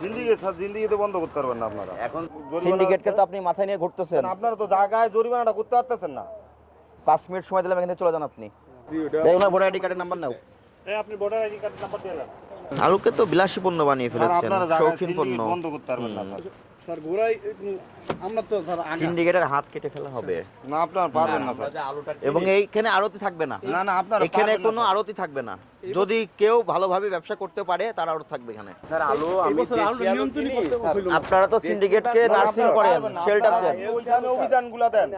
Syndicate sir সিন্ডিকেটে বন্ধ করতে পারবেন না আপনারা। এখন সিন্ডিকেটকে তো আপনি মাথায় নিয়ে ঘুরতেছেন। আপনারা তো জায়গায় জরিমানাটা করতে পারতেছেন না। পাঁচ মিনিট সময় দিলাম এখানে চলে যান আপনি। এই ওনার ভোটার আইডি কার্ডের নাম্বার নাও। আপনি ভোটার আইডি কার্ড নাম্বার দিয়ে আলুকে তো বিলাসী পণ্য বানিয়ে ফেলেছেন শৌখিন পণ্য। বন্ধ করতে পারবেন না স্যার ঘোড়াই আমরা তো স্যার সিন্ডিকেটের হাত কেটে ফেলা হবে। না আপনারা পারবেন না স্যার। এবং এইখানে আড়তি থাকবে না। না না আপনারা এখানে কোনো। আড়তি থাকবে না। যদি কেউ ভালোভাবে ব্যবসা করতে পারে তার আড়ত থাকবে এখানে। স্যার আলু আমি করতে। আপনারা তো সিন্ডিকেটকে নার্সিং করেন শেল্টার দেন। ওইখানে অভিযানগুলো দেন।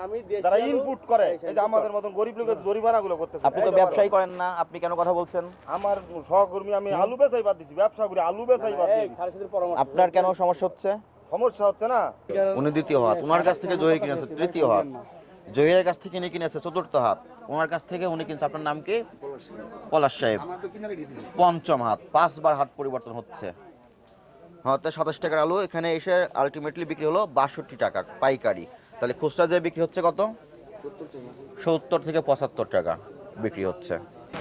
যারা ইনপুট করে এই যে আমাদের মতন গরিব লোকের জরিমানাগুলো করতেছে। আপনি তো ব্যবসায়ী করেন না আপনি কেন কথা বলছেন? আমার সহকর্মী আমি আলু বেচাই বাদ দিছি ব্যবসা করি আলু বেচাই বাদ দিছি। আপনার কেন সমস্যা হচ্ছে? সমস্যা হচ্ছে না? উনি দ্বিতীয় হাত। ওনার কাছ থেকে জহি কিনেছে, তৃতীয় হাত। জহির কাছ থেকে ইনি কিনেছে, চতুর্থ হাত। ওনার কাছ থেকে উনি কিনছে, আপনার নাম কি? পলাশ সাহেব। পঞ্চম হাত। পাঁচবার হাত পরিবর্তন হচ্ছে। হয়তো সাতাশ টাকার আলু, এখানে এসে আলটিমেটলি বিক্রি হলো বাষট্টি টাকা পাইকারি। তাহলে খুচরা যে বিক্রি হচ্ছে কত? সত্তর থেকে পঁচাত্তর টাকা বিক্রি হচ্ছে।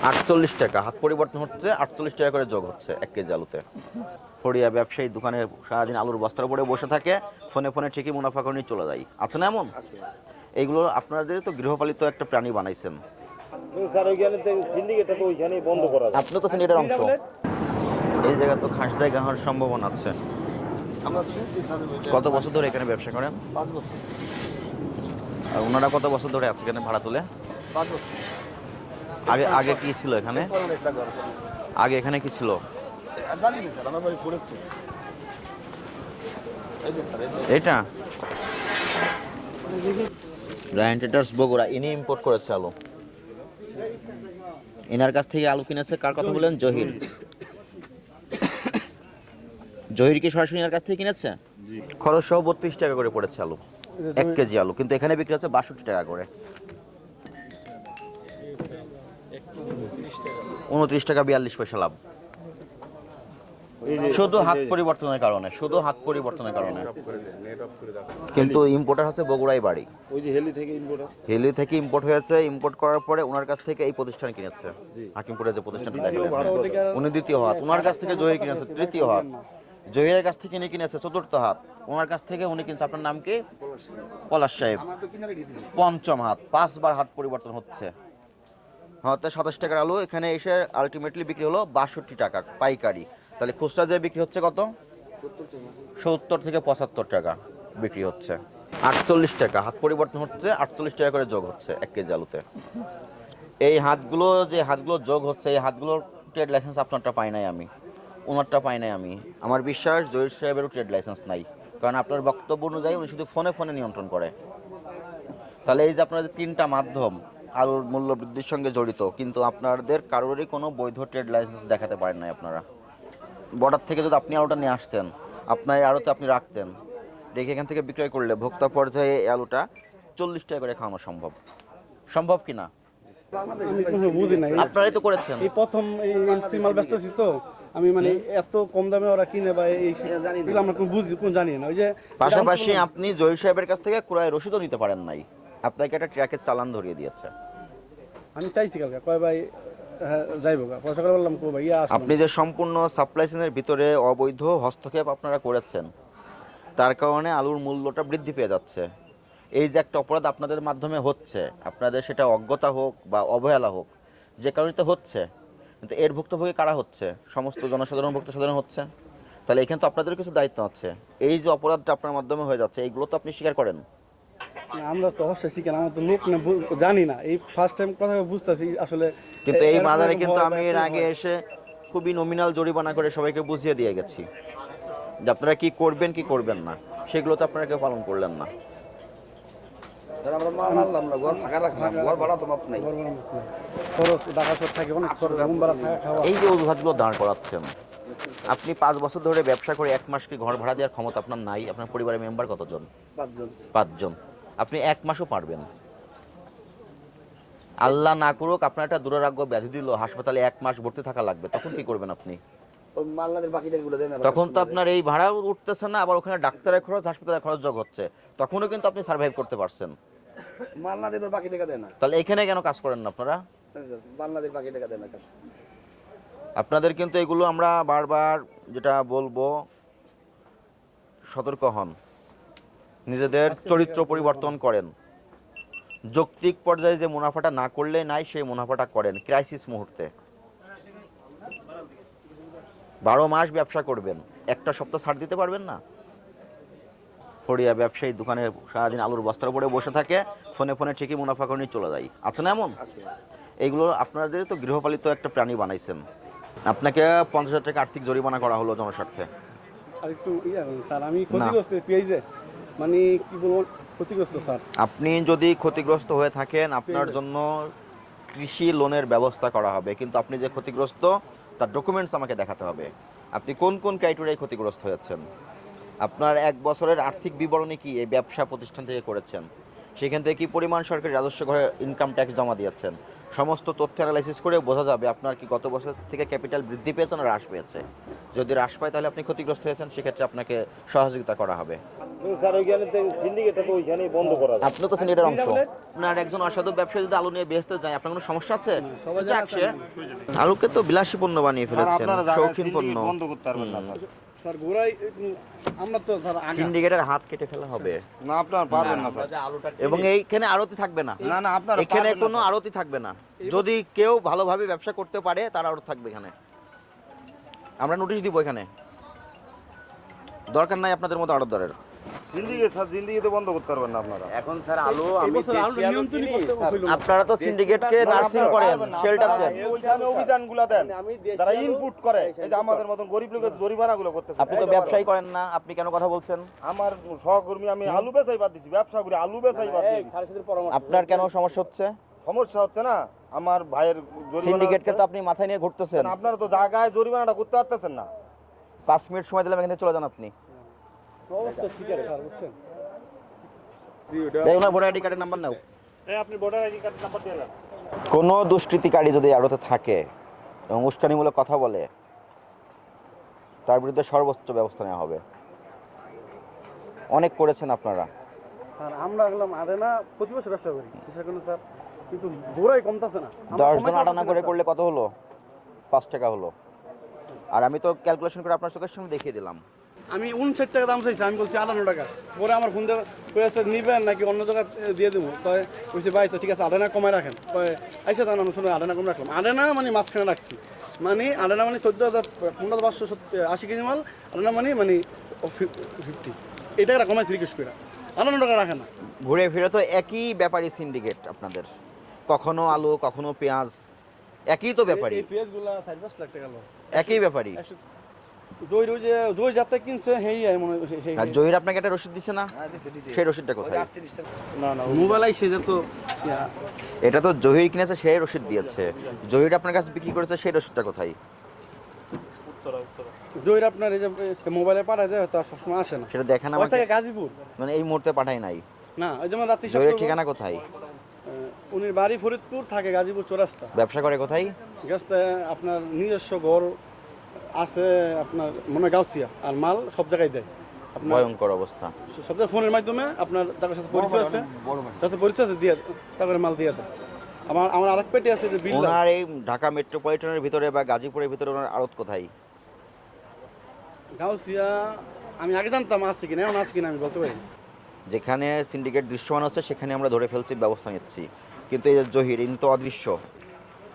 আটচল্লিশ টাকা। হাত পরিবর্তন হচ্ছে আটচল্লিশ টাকা করে যোগ হচ্ছে এক কেজি আলুতে। ফড়িয়া ব্যবসায়ী দোকানে সারাদিন আলুর বস্তার উপরে বসে থাকে ফোনে ফোনে ঠিকই মুনাফা করে নিয়ে চলে যায়। আছে না এমন? এইগুলো আপনাদের তো গৃহপালিত একটা প্রাণী বানাইছেন। আপনি তো সিন্ডিকেটের অংশ। এই জায়গা তো খাস জায়গা হওয়ার সম্ভাবনা আছে। কত বছর ধরে এখানে ব্যবসা করেন? আর ওনারা কত বছর ধরে আছে এখানে ভাড়া তুলে? আগে আগে কি ছিল এখানে? আগে এখানে কি ছিল? এটা ব্রায়ান বগুড়া, ইনি ইম্পোর্ট করেছে আলু। এনার কাছ থেকে আলু কিনেছে, কার কথা বলেন? জহির। জহির কি সরাসরি এনার কাছ থেকে কিনেছে? খরচ সহ বত্রিশ টাকা করে পড়েছে আলু। এক কেজি আলু, কিন্তু এখানে বিক্রি হচ্ছে বাষট্টি টাকা করে। উনত্রিশ টাকা বিয়াল্লিশ পয়সা লাভ। শুধু হাত পরিবর্তনের কারণে শুধু হাত পরিবর্তনের কারণে। কিন্তু ইম্পোর্টার হচ্ছে বগুড়াই বাড়ি। ওই যে হেলি থেকে ইনপুটার হেলি থেকে ইম্পোর্ট হয়েছে। ইম্পোর্ট করার পরে ওনার কাছ থেকে এই প্রতিষ্ঠান কিনেছে। হাকিমপুরে যে প্রতিষ্ঠানটা দেখলেন। উনি দ্বিতীয় হাত। ওনার কাছ থেকে জহি কিনেছে তৃতীয় হাত। জহিরের কাছ থেকে ইনি কিনেছে চতুর্থ হাত। ওনার কাছ থেকে উনি কিনছে আপনার নাম কি? পলাশ সাহেব। পঞ্চম হাত। পাঁচবার হাত পরিবর্তন হচ্ছে। হয়তো সাতাশ টাকার আলু, এখানে এসে আলটিমেটলি বিক্রি হলো বাষট্টি টাকা পাইকারি। তাহলে খুচরা যে বিক্রি হচ্ছে কত? সত্তর থেকে পঁচাত্তর টাকা বিক্রি হচ্ছে। আটচল্লিশ টাকা, হাত পরিবর্তন হচ্ছে, আটচল্লিশ টাকা করে যোগ হচ্ছে এক কেজি আলুতে। এই হাতগুলো যে হাতগুলো যোগ হচ্ছে, এই হাতগুলোর ট্রেড লাইসেন্স আপনারটা পাই নাই আমি। ওনারটা পাই নাই আমি। আমার বিশ্বাস জহির সাহেবেরও ট্রেড লাইসেন্স নাই। কারণ আপনার বক্তব্য অনুযায়ী উনি শুধু ফোনে ফোনে নিয়ন্ত্রণ করে। তাহলে এই যে আপনার যে তিনটা মাধ্যম আলুর মূল্য বৃদ্ধির সঙ্গে জড়িত কিন্তু আপনাদের কারোরই কোনো বৈধ ট্রেড লাইসেন্স দেখাতে পারেন নাই আপনারা। বর্ডার থেকে যদি আপনি আলুটা নিয়ে আসতেন আপনার এই আলুতে আপনি রাখতেন রেখে এখান থেকে বিক্রয় করলে ভোক্তা পর্যায়ে এই আলুটা চল্লিশ টাকা করে খাওয়ানো সম্ভব। সম্ভব কি না? আপনারাই তো করেছেন। এই প্রথম এই মাল ব্যস্ত তো আমি মানে এত কম দামে ওরা কিনে বা এই আমরা কোনো বুঝি কোনো জানি না। ওই যে পাশাপাশি আপনি জহির সাহেবের কাছ থেকে ক্রয় রসিদও নিতে পারেন নাই। আপনাকে একটা ট্র্যাকের চালান ধরিয়ে দিয়েছে। আমি চাইছি কালকে, কয় ভাই হ্যাঁ আপনি যে সম্পূর্ণ সাপ্লাই চেনের ভিতরে অবৈধ হস্তক্ষেপ আপনারা করেছেন, তার কারণে আলুর মূল্যটা বৃদ্ধি পেয়ে যাচ্ছে। এই যে একটা অপরাধ আপনাদের মাধ্যমে হচ্ছে, আপনাদের সেটা অজ্ঞতা হোক বা অবহেলা হোক, যে কারণে তো হচ্ছে, কিন্তু এর ভুক্তভোগী কারা হচ্ছে? সমস্ত জনসাধারণ, ভুক্ত সাধারণ হচ্ছে? তাহলে এখানে তো আপনাদের কিছু দায়িত্ব আছে। এই যে অপরাধটা আপনার মাধ্যমে হয়ে যাচ্ছে, এইগুলো তো আপনি স্বীকার করেন? আমরা তো অবশ্যই আমার তো লোক না জানি না। এই ফার্স্ট টাইম কথা বুঝতেছি আসলে কিন্তু এই বাজারে কিন্তু আমি এর আগে এসে খুবই নমিনাল জরিমানা করে সবাইকে বুঝিয়ে দিয়ে গেছি। যে আপনারা কি করবেন কি করবেন না সেগুলো তো আপনারা কেউ পালন করলেন না। খাওয়া এই যে অজুহাতগুলো দাঁড় করাচ্ছেন আপনি পাঁচ বছর ধরে ব্যবসা করে এক মাস কি ঘর ভাড়া দেওয়ার ক্ষমতা আপনার নাই? আপনার পরিবারের মেম্বার কতজন? পাঁচজন। পাঁচজন। আপনি এক মাসও পারবেন। আল্লাহ না করুক আপনার একটা দুরারোগ্য ব্যাধি দিল হাসপাতালে এক মাস ভর্তি থাকা লাগবে তখন কি করবেন আপনি? তখন তো আপনার এই ভাড়াও উঠতেছে না আবার ওখানে ডাক্তারের খরচ হাসপাতালের খরচ যোগ হচ্ছে। তখনও কিন্তু আপনি সার্ভাইভ করতে পারছেন। মালনাদের বাকি টাকা দেয় না। তাহলে এখানে কেন কাজ করেন না আপনারা? মালনাদের বাকি টাকা দেয় না আপনাদের কিন্তু এগুলো আমরা বারবার যেটা বলব সতর্ক হন। নিজেদের চরিত্র পরিবর্তন করেন। যৌক্তিক পর্যায়ে যে মুনাফাটা না করলে নাই সেই মুনাফাটা করেন ক্রাইসিস মুহূর্তে। বারো মাস ব্যবসা করবেন একটা সপ্তাহ ছাড় দিতে পারবেন না? ফড়িয়া ব্যবসায়ী দোকানে সারাদিন আলুর বস্তার উপরে বসে থাকে ফোনে ফোনে ঠিকই মুনাফা করে নিয়ে চলে যায়। আছে না এমন? এইগুলো আপনাদের তো গৃহপালিত একটা প্রাণী বানাইছেন। আপনাকে পঞ্চাশ হাজার টাকা আর্থিক জরিমানা করা হলো জনস্বার্থে। আর একটু স্যার আমি ক্ষতিগ্রস্ত পেঁয়াজের। মানে কি বলব, ক্ষতিগ্রস্ত, স্যার। আপনি যদি ক্ষতিগ্রস্ত হয়ে থাকেন, আপনার জন্য কৃষি লোনের ব্যবস্থা করা হবে। কিন্তু আপনি যে ক্ষতিগ্রস্ত, তার ডকুমেন্টস আমাকে দেখাতে হবে। আপনি কোন কোন ক্রাইটেরিয়ায় ক্ষতিগ্রস্ত হয়েছেন? আপনার এক বছরের আর্থিক বিবরণী কি এই ব্যবসা প্রতিষ্ঠান থেকে করেছেন? সেখান থেকে কি পরিমাণ সরকারি রাজস্ব ঘরে ইনকাম ট্যাক্স জমা দিয়েছেন? সমস্ত তথ্য অ্যানালাইসিস করে বোঝা যাবে আপনার কি গত বছর থেকে ক্যাপিটাল বৃদ্ধি পেয়েছে না হ্রাস পেয়েছে। যদি হ্রাস পায়, তাহলে আপনি ক্ষতিগ্রস্ত হয়েছেন, সেক্ষেত্রে আপনাকে সহযোগিতা করা হবে। তো সিন্ডিকেটের অংশ। আপনার একজন অসাধু ব্যবসায়ী যদি আলু নিয়ে বেচতে যায় আপনার কোনো সমস্যা আছে? সবাই যাক সে। আলুকে তো বিলাসী পণ্য বানিয়ে ফেলেছেন শৌখিন পণ্য। বন্ধ করতে পারবেন না স্যার। স্যার আমরা তো স্যার সিন্ডিকেটের হাত কেটে ফেলা হবে। না আপনার পারবেন না স্যার। এবং এইখানে আড়তি থাকবে না। না না আপনার এখানে কোনো আড়তি থাকবে না। যদি কেউ ভালোভাবে ব্যবসা করতে পারে তার আড়ত থাকবে এখানে। আমরা নোটিশ দিব এখানে। দরকার নাই আপনাদের মতো আড়তদারের। সিন্ডিকেট স্যার সিন্ডিকেটে বন্ধ করতে পারবেন না আপনারা। এখন স্যার আলু আমি বছর আলু দেশি আলু নিয়ন্ত্রণই কিনি, করতে স্যার, হইল না। আপনারা তো সিন্ডিকেটকে নার্সিং করেন শেল্টার দেন। ওইখানে অভিযানগুলো দেন। আমি দেশি যারা আলু- ইনপুট করে এই যে আমাদের মতন গরিব লোকের জরিমানাগুলো করতেছে। আপনি তো ব্যবসায়ী করেন না আপনি কেন কথা বলছেন? আমার সহকর্মী আমি আলু বেচাই বাদ দিছি ব্যবসা করি আলু বেচাই বাদ আপনার কেন সমস্যা হচ্ছে? সমস্যা হচ্ছে না আমার ভাইয়ের জরিমানা সিন্ডিকেটকে তো আপনি মাথায় নিয়ে ঘুরতেছেন। আপনারা তো জায়গায় জরিমানাটা করতে পারতেছেন না। পাঁচ মিনিট সময় দিলাম এখান চলে যান আপনি। ভোটার আইডি কার্ডের নাম্বার নাও। কোনো দুষ্কৃতিকারী যদি আড়তে থাকে এবং উস্কানিমূলক কথা বলে তার বিরুদ্ধে সর্বোচ্চ ব্যবস্থা নেওয়া হবে। অনেক করেছেন আপনারা। আমরা গেলাম আরেনা প্রতি বছর ব্যবসা করি স্যার কিন্তু গোড়াই কমতাছে না। দশ জন আটানা করে করলে কত হলো? পাঁচ টাকা হলো। আর আমি তো ক্যালকুলেশন করে আপনার চোখের সামনে দেখিয়ে দিলাম। আমি উনষাট টাকা দাম চাইছি আমি বলছি আটান্ন টাকা। পরে আমার ফোন কয়েছে নিবেন নাকি অন্য জায়গায় দিয়ে দেবো? তাই বলছি ভাই তো ঠিক আছে আটানা কমায় রাখেন। আইসা তার আমি শুনে আটানা কমে রাখলাম। আটানা মানে মাঝখানে রাখছি। মানে আটানা মানে চোদ্দ হাজার পনেরো পাঁচশো সত্তর- আশি কেজি মাল আটানা মানে মানে ফিফটি এই টাকাটা কমাইছি রিকোয়েস্ট করে আটান্ন টাকা রাখে না। ঘুরে ফিরে তো একই ব্যাপারই সিন্ডিকেট আপনাদের। কখনো আলু কখনো পেঁয়াজ একই তো ব্যাপারই। পেঁয়াজগুলা পাঁচ লাখ টাকা লস একই ব্যাপারই। যাতে কিনছে হেই মনে আর জহির আপনাকে একটা রসিদ দিছে না? হ্যাঁ। সেই রসিদটা কোথায়? না না মোবাইল আইসে যত এটা তো জহির কিনেছে সেই রসিদ দিয়েছে। জহির আপনার কাছে বিক্রি করেছে সেই রসিদটা কোথায়? আপনার এই যে মোবাইলে পাঠায় দেয় তা সবসময় আসে না। সেটা দেখেন থেকে গাজীপুর? মানে এই মুহূর্তে পাঠাই নাই। না ওই যেমন রাত্রি জহিরের ঠিকানা কোথায়? উনি বাড়ি ফরিদপুর থাকে গাজীপুর চৌরাস্তা। ব্যবসা করে কোথায়? আপনার নিজস্ব ঘর আছে আপনার মনে গাউসিয়া আর মাল সব জায়গায় দেয়। আপনার ভয়ঙ্কর অবস্থা। সব জায়গায় ফোনের মাধ্যমে আপনার যার সাথে পরিচয় আছে। বড় বাড়ি যার সাথে পরিচয় আছে দিয়ে তারপরে মাল দিয়ে দেয়। আমার আমার আরেক পেটে আছে যে বিল ওনার এই ঢাকা মেট্রোপলিটনের ভিতরে বা গাজীপুরের ভিতরে ওনার আড়ত কোথায়? গাউসিয়া আমি আগে জানতাম আসছে কিনা এখন আছে কিনা আমি বলতে পারি যেখানে সিন্ডিকেট দৃশ্যমান হচ্ছে সেখানে আমরা ধরে ফেলছি ব্যবস্থা নিচ্ছি। কিন্তু এই যে জহির ইনি তো অদৃশ্য।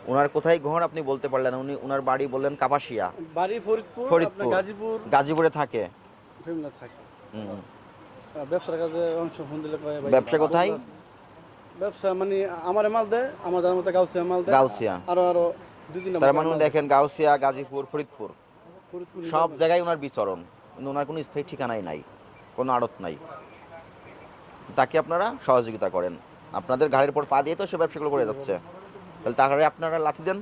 ওনার কোথায় ঘর আপনি বলতে পারলেন উনি ওনার বাড়ি বললেন কাপাসিয়া। বাড়ি ফরিদপুর ফরিদপুর। গাজীপুর। গাজীপুরে থাকে। বিভিন্ন থাকে। হুম। ব্যবসার কাজে অংশ ফোন দিলে ব্যবসা কোথায়? ব্যবসা মানে আমার মাল দেয় আমার জানার মতো গাউসিয়া মাল দেয়। গাউসিয়া। আরও আরও দুই তিনটা তার মানে দেখেন গাউসিয়া গাজীপুর ফরিদপুর। সব জায়গায় ওনার বিচরণ। কিন্তু ওনার কোনো স্থায়ী ঠিকানাই নাই কোনো আড়ত নাই। তাকে আপনারা সহযোগিতা করেন। আপনাদের ঘাড়ের উপর পা দিয়ে তো সে ব্যবসাগুলো করে যাচ্ছে। তাহলে তাহলে আপনারা লাথি দেন।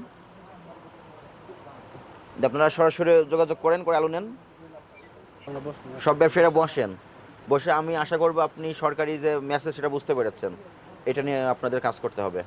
আপনারা সরাসরি যোগাযোগ করেন, করে আলু নেন। সব ব্যবসায়ীরা বসেন। বসে আমি আশা করব আপনি সরকারি যে মেসেজ সেটা বুঝতে পেরেছেন। এটা নিয়ে আপনাদের কাজ করতে হবে।